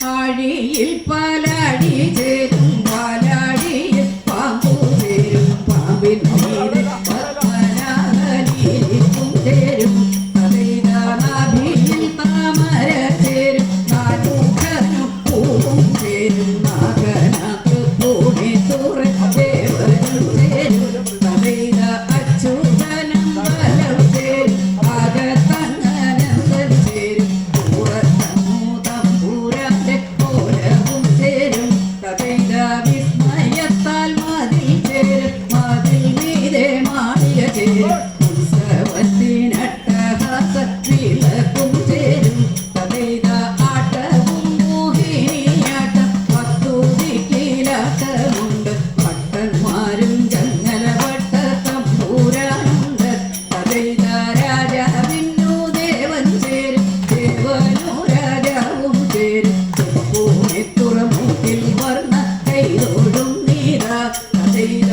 ആഴിയിൽ പാലാടി ചേരും പാലാടിയിൽ പാമ്പു ചേരും പാമ്പിൻ ഓടും നീരാ തൈര